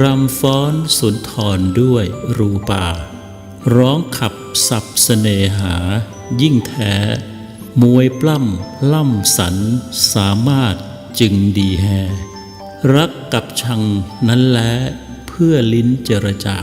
รำฟ้อนสุนทรด้วยรูปา ร้องขับสับเสน่หา ยิ่งแท้ มวยปล้ำล่ำสัน สามารถจึงดีแฮ รักกับชังนั้นแลเพื่อลิ้นเจรจา